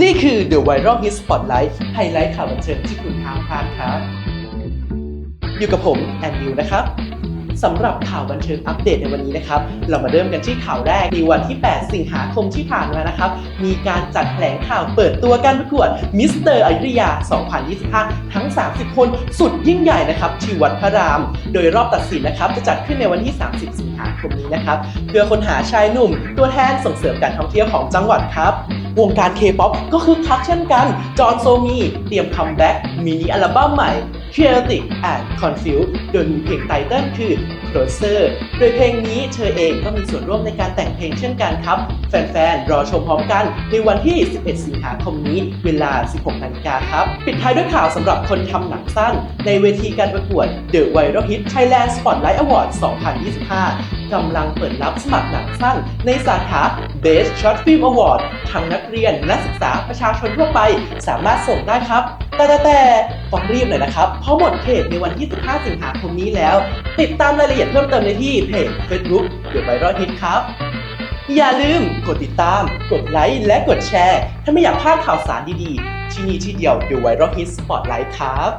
นี่คือ The Viral Hit Spotlight ไฮไลท์ข่าวบันเทิงที่คุณห้ามพลาดครับ อยู่กับผมแอนนิวนะครับ สำหรับข่าวบันเทิงอัปเดตในวันนี้นะครับ เรามาเริ่มกันที่ข่าวแรกในวันที่ 8 สิงหาคมที่ผ่านมานะครับ มีการจัดแถลงข่าวเปิดตัวการประกวดมิสเตอร์อยุธยา 2025 ทั้ง 30 คนสุดยิ่งใหญ่นะครับที่วัดพระราม โดยรอบตัดสินนะครับ จะจัดขึ้นในวันที่ 30 สิงหาคมนี้นะครับ เพื่อค้นหาชายหนุ่ม ตัวแทนส่งเสริมการท่องเที่ยวของจังหวัดครับวงการเคป๊อปก็คือคักเช่นกัน จอห์นโซมี เตรียมคัมแบ็กมินิอัลบั้มใหม่ Chaotic and Confused โดยมีเพลงไตเติ้ลคือ Closer โดยเพลงนี้เธอเองก็มีส่วนร่วมในการแต่งเพลงเช่นกันครับ แฟนๆ รอชมพร้อมกันในวันที่ 11 สิงหาคมนี้ เวลา 16 นาฬิกาครับ ปิดท้ายด้วยข่าวสำหรับคนทำหนังสั้น ในเวทีการประกวด The Viral Hit Thailand Spotlight Award 2025กำลังเปิดรับสมัครหนังสั้น ในสาขา Best Short Film Award ทั้งนักเรียนนักศึกษาประชาชนทั่วไป สามารถส่งได้ครับ แต่แต่แต่ต้องรีบหน่อยนะครับเพราะหมดเขตในวันที่ 15 สิงหาคมนี้แล้ว ติดตามรายละเอียดเพิ่มเติมได้ที่เพจ Facebook The Viral Hit ครับ อย่าลืมกดติดตาม กดไลค์และกดแชร์ ถ้าไม่อยากพลาดข่าวสารดีๆ ที่นี่ที่เดียว The Viral Hit Spotlight ครับ